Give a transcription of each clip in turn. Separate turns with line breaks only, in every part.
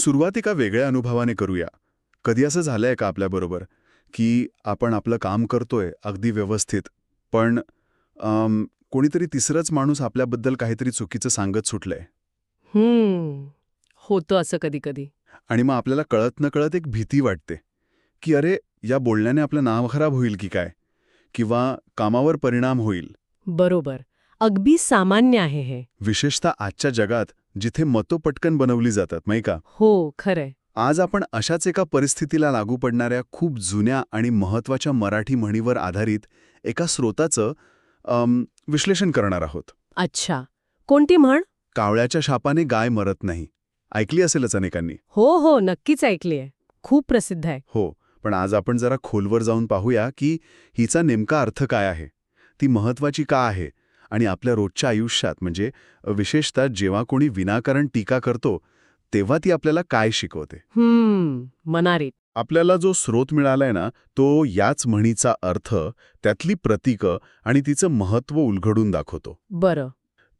सुरुवात एका वेगळ्या अनुभवाने करूया. कधी असं झालंय का आपल्याबरोबर की आपण आपलं काम करतोय अगदी व्यवस्थित पण कोणीतरी तिसरंच माणूस आपल्याबद्दल काहीतरी चुकीचं सांगत सुटलंय?
हम्म. होतं असं कधी कधी
आणि मग आपल्याला कळत न कळत एक भीती वाटते की अरे या बोलण्याने आपलं नाव खराब होईल की काय? किंवा कामावर परिणाम होईल?
बरोबर. अगदी सामान्य आहे हे.
विशेषतः आजच्या जगात जिथे मतो पटकन बनवली जातात नाही का?
हो खरंय.
आज आपण अशाच एका परिस्थितीला लागू पडणाऱ्या खूप जुन्या आणि महत्त्वाच्या मराठी म्हणीवर आधारित एका स्रोताचं विश्लेषण करणार आहोत.
अच्छा. कोणती म्हण?
कावळ्याच्या शापाने गाय मरत नाही. ऐकली असेलच अनेकांनी?
हो हो नक्कीच ऐकलीये खूप प्रसिद्ध आहे.
हो पण आज आपण जरा खोलवर जाऊन पाहूया की हिचा नेमका अर्थ काय आहे? ती महत्वाची का आहे? आणि आपल्या रोजच्या आयुष्यात म्हणजे विशेषतः जेव्हा कोणी विनाकारण टीका करतो तेव्हा ती आपल्याला काय शिकवते?
मनारीत
आपल्याला जो स्रोत मिळालाय ना तो याच म्हणीचा अर्थ त्यातली प्रतीकं आणि तिचं महत्त्व उलगडून दाखवतो.
बरं.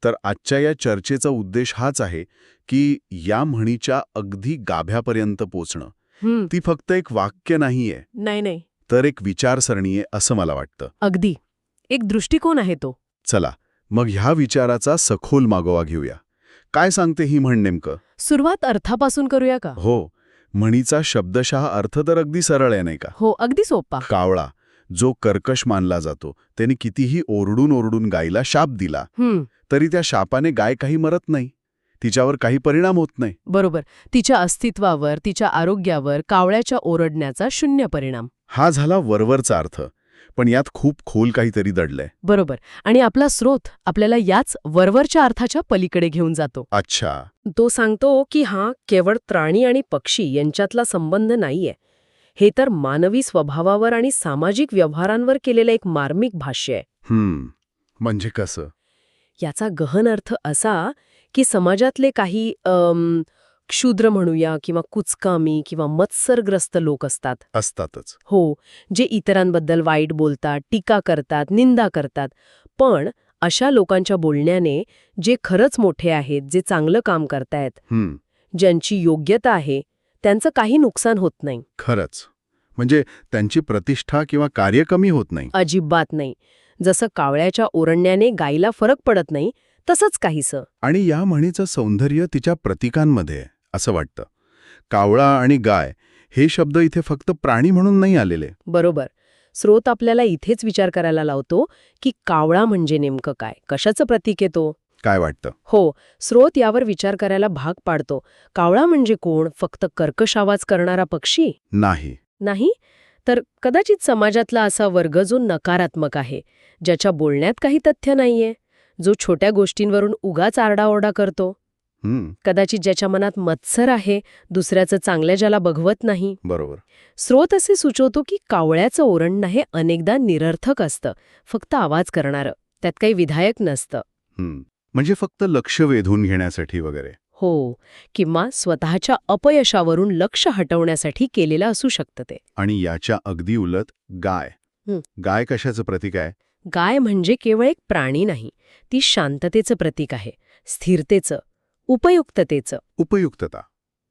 तर आजच्या या चर्चेचा उद्देश हाच आहे की या म्हणीच्या अगदी गाभ्यापर्यंत पोचणं. ती फक्त एक वाक्य नाहीये.
नाही नाही.
तर एक विचारसरणी आहे असं मला वाटतं.
अगदी. एक दृष्टिकोन आहे तो.
चला मग ह्या विचाराचा सखोल मागोवा घेऊया. काय सांगते ही म्हण नेमकं?
सुरुवात अर्थापासून करूया का?
हो म्हणीचा शब्दशः अर्थ तर अगदी सरळ आहे नाही का?
हो अगदी सोपा.
कावळा जो कर्कश मानला जातो त्याने कितीही ओरडून ओरडून गायीला शाप दिला तरी त्या शापाने गाय काही मरत नाही. तिच्यावर काही परिणाम होत नाही.
बरोबर. तिच्या अस्तित्वावर तिच्या आरोग्यावर कावळ्याच्या ओरडण्याचा शून्य परिणाम.
हा झाला वरवरचा अर्थ. पण यात खूप खोल काहीतरी दडलंय.
बरोबर. आणि आपला स्रोत आपल्याला याच वरवरच्या अर्थाच्या पलीकडे घेऊन जातो.
अच्छा.
तो सांगतो की हा केवळ प्राणी आणि पक्षी यांच्यातला संबंध नाहीये. हे तर मानवी स्वभावावर आणि सामाजिक व्यवहारांवर केलेलं एक मार्मिक भाष्य आहे.
हम्म. म्हणजे कसं?
याचा गहन अर्थ असा की समाजातले काही अम, क्षुद्र म्हणूया किंवा कुचकामी किंवा मत्सरग्रस्त लोक असतात.
असतातच.
हो जे इतरांबद्दल वाईट बोलतात टीका करतात निंदा करतात. पण अशा लोकांच्या बोलण्याने जे खरंच मोठे आहेत जे चांगलं काम करतायत
हम्म.
ज्यांची योग्यता आहे त्यांचं काही नुकसान होत नाही.
खरंच. म्हणजे त्यांची प्रतिष्ठा किंवा कार्य कमी होत नाही.
अजिबात नाही. जसं कावळ्याच्या ओरडण्याने गायीला फरक पडत नाही तसंच काहीसं.
आणि या म्हणीचं सौंदर्य तिच्या प्रतीकांमध्ये आहे, असं वाटतं. कावळा आणि गाय हे शब्द इथे फक्त प्राणी म्हणून नाही आलेले.
बरोबर. स्रोत आपल्याला इथेच विचार करायला लावतो की कावळा म्हणजे नेमकं काय? कशाचं प्रतीक येतो
काय वाटतं?
हो स्रोत यावर विचार करायला भाग पाडतो. कावळा म्हणजे कोण? फक्त कर्कश आवाज करणारा पक्षी?
नाही.
नाही? तर कदाचित समाजातला असा वर्ग जो नकारात्मक आहे ज्याच्या बोलण्यात काही तथ्य नाहीये जो छोट्या गोष्टींवरून उगाच आरडाओरडा करतो? कदाचित ज्याच्या मनात मत्सर आहे दुसऱ्याचं चांगल्या ज्याला बघवत नाही.
बरोबर.
स्रोत असे सुचवतो की कावळ्याचं ओरडणं हे अनेकदा निरर्थक असतं फक्त आवाज करणारं त्यात काही विधायक नसतं.
म्हणजे फक्त लक्ष वेधून घेण्यासाठी वगैरे.
हो किंवा स्वतःच्या अपयशावरून लक्ष हटवण्यासाठी केलेलं असू शकतं ते.
आणि याच्या अगदी उलट गाय. गाय कशाचं प्रतीक आहे?
गाय म्हणजे केवळ एक प्राणी नाही ती शांततेचं प्रतीक आहे स्थिरतेचं. उपयुक्ततेचं.
उपयुक्तता.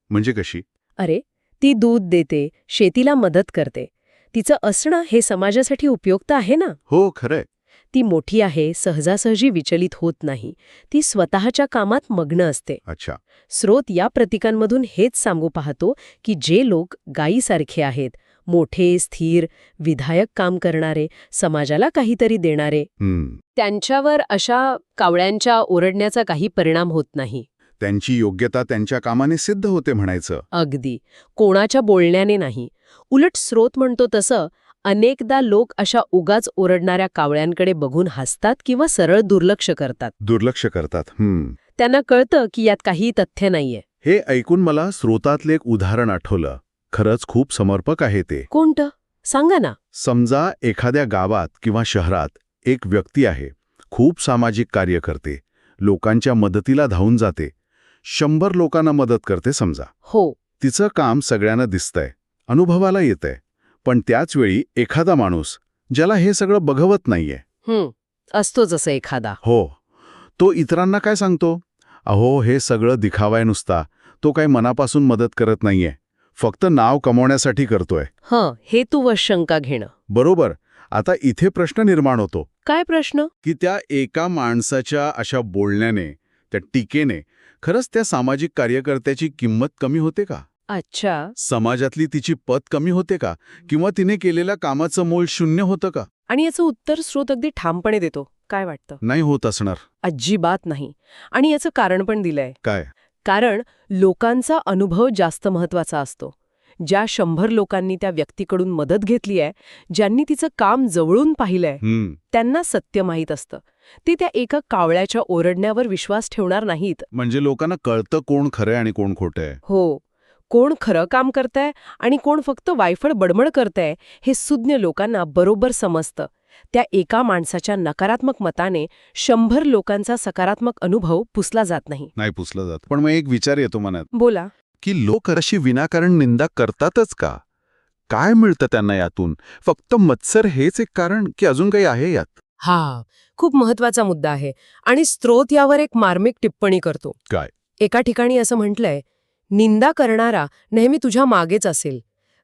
म्हणजे कशी?
अरे ती दूध देते शेतीला मदत करते. तिचं असणं हे समाजासाठी उपयुक्त आहे ना?
हो खरंय.
ती मोठी आहे सहजासहजी विचलित होत नाही. ती स्वतःच्या कामात मग्न असते.
अच्छा.
स्रोत या प्रतीकांमधून हेच सांगू पाहतो की जे लोक गायीसारखे आहेत मोठे स्थिर विधायक काम करणारे समाजाला काहीतरी देणारे त्यांच्यावर अशा कावळ्यांच्या ओरडण्याचा काही परिणाम होत नाही.
त्यांची योग्यता त्यांच्या कामाने सिद्ध होते म्हणायचं.
अगदी. कोणाच्या बोलण्याने नाही. उलट स्रोत म्हणतो तसं अनेकदा लोक अशा उगाच ओरडणाऱ्या कावळ्यांकडे बघून हसतात किंवा सरळ दुर्लक्ष करतात.
दुर्लक्ष करतात. हम्म.
त्यांना कळतं की यात काही तथ्य नाहीये.
हे ऐकून मला स्रोतातले एक उदाहरण आठवलं. खरंच खूप समर्पक आहे ते.
कोणतं? सांगा ना.
समजा एखाद्या गावात किंवा शहरात एक व्यक्ती आहे. खूप सामाजिक कार्य करते लोकांच्या मदतीला धावून जाते. शंभर लोकांना मदत करते समजा.
हो.
तिचं काम सगळ्यांना दिसतंय अनुभवाला येतंय पण त्याचवेळी एखादा माणूस ज्याला हे सगळं बघवत नाहीये.
हं असतो जसं एखादा.
हो. तो इतरांना काय सांगतो? अहो हे सगळं दिखावाय नुसता तो काही मनापासून मदत करत नाहीये फक्त नाव कमवण्यासाठी करतोय.
हं हेतुवश शंका घेणं.
बरोबर आता इथे प्रश्न निर्माण होतो.
काय प्रश्न?
की त्या एका माणसाच्या अशा बोलण्याने त्या टीकेने खरंच त्या सामाजिक कार्यकर्त्याची किंमत कमी होते का?
अच्छा.
समाजातली तिची पत कमी होते का? किंवा तिने केलेल्या कामाचं मोल शून्य होतं का?
आणि याचं उत्तर स्रोत अगदी ठामपणे देतो. काय वाटतं?
नाही होत असणार.
अजिबात नाही. आणि याचं कारण पण दिलंय.
काय?
कारण लोकांचा अनुभव जास्त महत्त्वाचा असतो. ज्या शंभर लोकांनी त्या व्यक्तीकडून मदत घेतली आहे ज्यांनी तिचं काम जवळून पाहिलंय त्यांना सत्य माहीत असतं. ते त्या एका कावळ्याच्या ओरडण्यावर विश्वास ठेवणार नाहीत.
म्हणजे लोकांना कळतं कोण खरंय आणि कोण खोटंय
हो. कोण खरं काम करतंय आणि कोण फक्त वायफळ बडबड करतंय हे सुज्ञ लोकांना बरोबर समजतं. त्या एका माणसाच्या नकारात्मक मताने शंभर लोकांचा सकारात्मक अनुभव पुसला जात नाही.
नाही पुसलं जात. पण मग एक विचार येतो मनात.
बोला.
की लोक अशी विनाकारण निंदा करतातच का? काय मिळतं त्यांना यातून? फक्त मत्सर हेच एक कारण की अजून काही आहे यात?
हा खूप महत्त्वाचा मुद्दा आहे. आणि स्त्रोत यावर एक मार्मिक टिप्पणी करतो.
काय?
एका ठिकाणी असं म्हटलंय निंदा करणारा नेहमी तुझ्या मागेच असेल.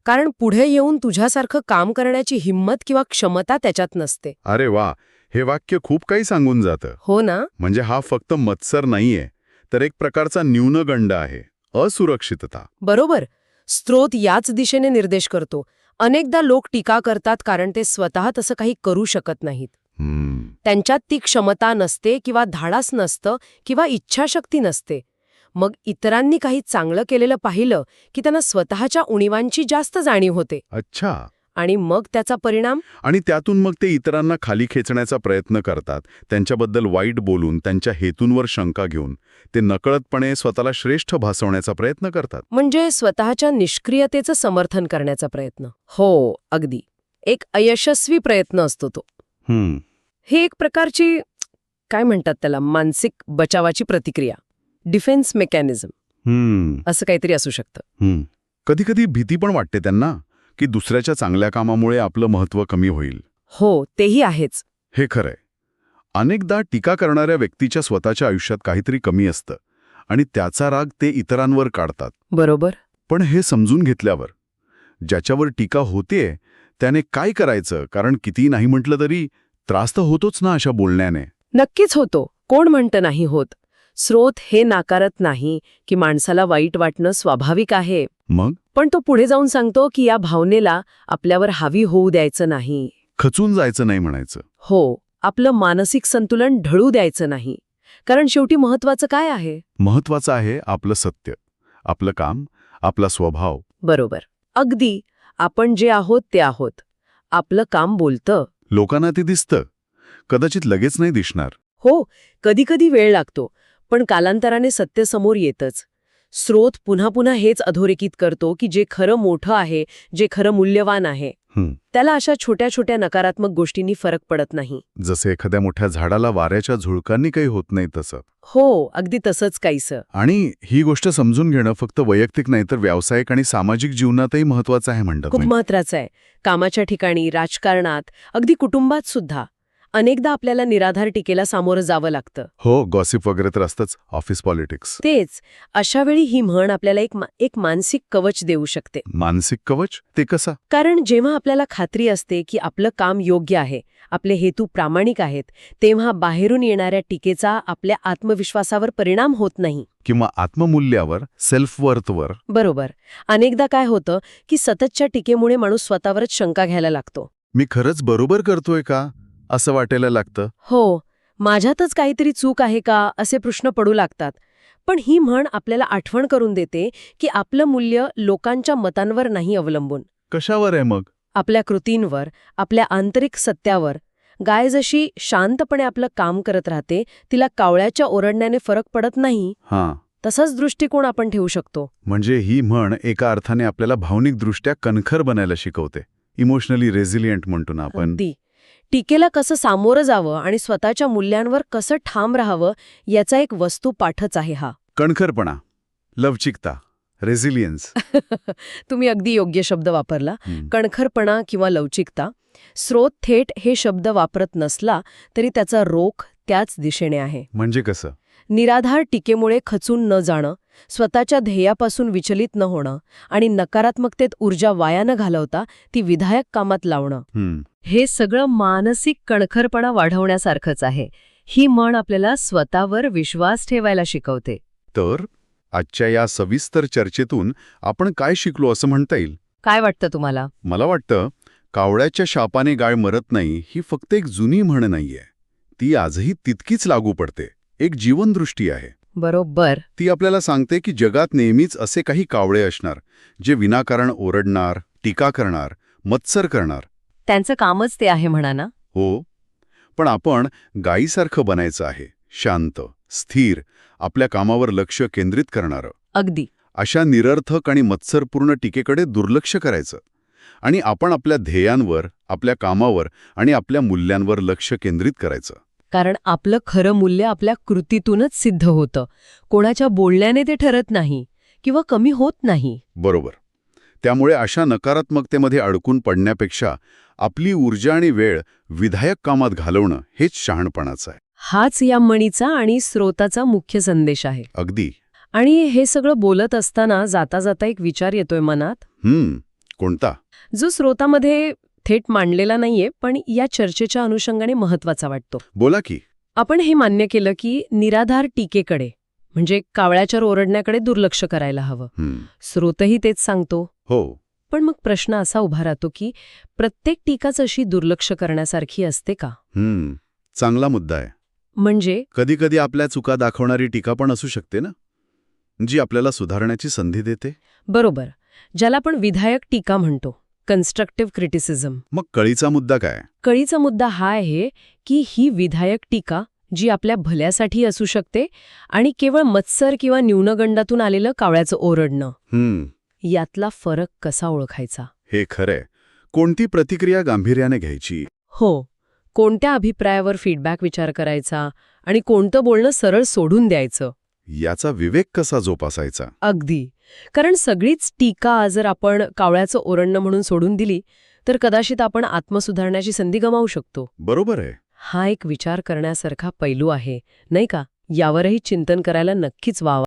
कारण पुढे येऊन तुझ्यासारखं काम करण्याची हिंमत किंवा क्षमता त्याच्यात नसते.
अरे वा हे वाक्य खूप काही सांगून जातं.
हो ना?
म्हणजे हा फक्त मत्सर नाहीये तर एक प्रकारचा न्यूनगंड आहे असुरक्षितता.
बरोबर. स्त्रोत याच दिशेने निर्देश करतो. अनेकदा लोक टीका करतात कारण ते स्वतः तसं काही करू शकत नाहीत. त्यांच्यात ती क्षमता नसते किंवा धाडस नसतं किंवा इच्छाशक्ती नसते. मग इतरांनी काही चांगलं केलेलं पाहिलं की त्यांना स्वतःच्या उणीवांची जास्त जाणीव होते.
अच्छा.
आणि मग त्याचा परिणाम?
आणि त्यातून मग ते इतरांना खाली खेचण्याचा प्रयत्न करतात त्यांच्याबद्दल वाईट बोलून त्यांच्या हेतूंवर शंका घेऊन ते नकळतपणे स्वतःला श्रेष्ठ भासवण्याचा प्रयत्न करतात.
म्हणजे स्वतःच्या निष्क्रियतेचं समर्थन करण्याचा प्रयत्न. हो अगदी. एक अयशस्वी प्रयत्न असतो तो. हे एक प्रकारची काय म्हणतात त्याला मानसिक बचावाची प्रतिक्रिया. Defence mechanism.
हम्म.
असं काहीतरी असू शकतं.
कधी कधी भीती पण वाटते त्यांना की दुसऱ्याच्या चांगल्या कामामुळे आपलं महत्त्व कमी होईल.
हो तेही आहेच.
हे खरंय. अनेकदा टीका करणाऱ्या व्यक्तीच्या स्वतःच्या आयुष्यात काहीतरी कमी असतं आणि त्याचा राग ते इतरांवर काढतात.
बरोबर.
पण हे समजून घेतल्यावर ज्याच्यावर टीका होतेय त्याने काय करायचं? कारण किती नाही म्हटलं तरी त्रास तर होतोच ना अशा बोलण्याने.
नक्कीच होतो. कोण म्हणतं नाही होत? स्रोत हे नाकारत नाही की माणसाला वाईट वाटणं स्वाभाविक आहे.
मग?
पण तो पुढे जाऊन सांगतो की या भावनेला आपल्यावर हावी होऊ द्यायचं नाही.
खचून जायचं नाही म्हणायचं.
हो आपलं मानसिक संतुलन ढळू द्यायचं नाही. कारण शेवटी महत्वाचं काय आहे?
महत्वाचं आहे आपलं सत्य आपलं काम आपला स्वभाव.
बरोबर. अगदी. आपण जे आहोत ते आहोत. आपलं काम बोलतं.
लोकांना ते दिसतं. कदाचित लगेच नाही दिसणार.
हो कधीकधी वेळ लागतो पण कालांतराने सत्य समोर येतच. स्रोत पुन्हा पुन्हा हेच अधोरेखित करतो की जे खरं मोठं आहे जे खरं मूल्यवान आहे. त्याला अशा छोट्या छोट्या नकारात्मक गोष्टींनी फरक पडत नाही.
जसे एखाद्या मोठ्या झाडाला वाऱ्याच्या झुळकांनी काही होत नाही तसं.
हो अगदी तसंच काहीसं.
आणि ही गोष्ट समजून घेणं फक्त वैयक्तिक नाही तर व्यावसायिक आणि सामाजिक जीवनातही महत्वाचं आहे म्हणतात
खूप. महत्वाचं आहे. कामाच्या ठिकाणी राजकारणात अगदी कुटुंबात सुद्धा. अनेकदा आपल्याला निराधार टीकेला सामोरं जावं लागतं.
हो गॉसिप वगैरे तर असतंच ऑफिस पॉलिटिक्स
तेच अशा वेळी ही म्हण आपल्याला एक मा- एक मानसिक कवच देऊ शकते.
मानसिक कवच? ते कसा?
कारण जेव्हा आपल्याला खात्री असते की आपलं काम योग्य आहे आपले हेतू प्रामाणिक आहेत तेव्हा बाहेरून येणाऱ्या टीकेचा आपल्या आत्मविश्वासावर परिणाम होत नाही.
किंवा आत्ममूल्यावर सेल्फ वर्थवर
बरोबर. अनेकदा काय होतं की सततच्या टीकेमुळे माणूस स्वतःवरच शंका घ्यायला लागतो.
मी खरंच बरोबर करतोय का? असं वाटायला लागतं.
हो माझ्यातच काहीतरी चूक आहे का असे प्रश्न पडू लागतात. पण ही म्हण आपल्याला आठवण करून देते की आपलं मूल्य लोकांच्या मतांवर नाही अवलंबून.
कशावर आहे मग?
आपल्या कृतींवर आपल्या आंतरिक सत्यावर. गाय जशी शांतपणे आपलं काम करत राहते तिला कावळ्याच्या ओरडण्याने फरक पडत नाही.
हां.
तसाच दृष्टिकोन आपण ठेवू शकतो.
म्हणजे ही म्हण एका अर्थाने आपल्याला भावनिकदृष्ट्या कणखर बनायला शिकवते. इमोशनली रेझिलियंट म्हणतो ना आपण.
अगदी. टीकेला कसं सामोरं जावं आणि स्वतःच्या मूल्यांवर कसं ठाम राहावं याचा एक वस्तू पाठच आहे हा.
कणखरपणा लवचिकता रेझिलियन्स.
तुम्ही अगदी योग्य शब्द वापरला. कणखरपणा किंवा लवचिकता स्रोत थेट हे शब्द वापरत नसला तरी त्याचा रोख त्याच दिशेने आहे.
म्हणजे कसं?
निराधार टीकेमुळे खचून न जाणं स्वतःच्या ध्येयापासून विचलित न होणं आणि नकारात्मकतेत ऊर्जा वाया न घालवता ती विधायक कामात लावणं. हे सगळं मानसिक कणखरपणा वाढवण्यासारखंच आहे. ही म्हण आपल्याला स्वतःवर विश्वास ठेवायला शिकवते.
तर आजच्या या सविस्तर चर्चेतून आपण काय शिकलो असं म्हणता येईल?
काय वाटतं तुम्हाला?
मला वाटतं कावळ्याच्या शापाने गाय मरत नाही ही फक्त एक जुनी म्हण नाहीये. ती आजही तितकीच लागू पडते. एक जीवनदृष्टी आहे.
बरोबर.
ती आपल्याला सांगते की जगात नेहमीच असे काही कावळे असणार जे विनाकारण ओरडणार टीका करणार मत्सर करणार.
त्यांचं कामच ते आहे म्हणा ना?
हो. पण आपण गायीसारखं बनायचं आहे शांत स्थिर आपल्या कामावर लक्ष केंद्रित करणारं.
अगदी.
अशा निरर्थक आणि मत्सरपूर्ण टीकेकडे दुर्लक्ष करायचं. आणि आपण आपल्या ध्येयांवर आपल्या कामावर आणि आपल्या मूल्यांवर लक्ष केंद्रित करायचं.
कारण आपलं खरं मूल्य आपल्या कृतीतूनच सिद्ध होतं. कोणाच्या बोलण्याने ते ठरत नाही किंवा कमी होत नाही.
बरोबर. त्यामुळे अशा नकारात्मकतेमध्ये अडकून पडण्यापेक्षा आपली ऊर्जा आणि वेळ विधायक कामात घालवणं हेच शहाणपणाचं आहे.
हाच या म्हणीचा आणि स्रोताचा मुख्य संदेश आहे.
अगदी.
आणि हे सगळं बोलत असताना जाता जाता एक विचार येतोय मनात.
हम्म. कोणता?
जो स्रोतामध्ये थेट मांडलेला नाहीये पण या चर्चेच्या अनुषंगाने महत्त्वाचा वाटतो.
बोला की.
आपण हे मान्य केलं की निराधार टीकेकडे म्हणजे कावळ्याच्या ओरडण्याकडे दुर्लक्ष करायला हवं. स्रोतही तेच सांगतो.
हो.
पण मग प्रश्न असा उभा राहतो की प्रत्येक टीकाच अशी दुर्लक्ष करण्यासारखी असते का?
चांगला मुद्दा आहे.
म्हणजे?
कधीकधी आपल्या चुका दाखवणारी टीका पण असू शकते ना? जी आपल्याला सुधारण्याची संधी देते?
बरोबर. ज्याला आपण विधायक टीका म्हणतो. कन्स्ट्रक्टिव्ह क्रिटिसिझम
मग कळीचा मुद्दा काय?
कळीचा मुद्दा हा आहे की ही विधायक टीका जी आपल्या भल्यासाठी असू शकते आणि केवळ मत्सर किंवा न्यूनगंडातून आलेलं कावळ्याचं ओरडणं. यातला फरक कसा ओळखायचा?
हे खरंय. कोणती प्रतिक्रिया गांभीर्याने घ्यायची?
हो. कोणत्या अभिप्रायावर फीडबॅक विचार करायचा आणि कोणतं बोलणं सरळ सोडून द्यायचं?
याचा विवेक कसा जोपासायचा?
अगदी. कारण सगळीच टीका जर आपण कावळ्याचं ओरडणं म्हणून सोडून दिली तर कदाचित आपण आत्मसुधारण्याची संधी गमावू शकतो.
बरोबर आहे.
हा एक विचार करण्यासारखा पैलू आहे नाही का? यावरही चिंतन करायला नक्कीच वाव.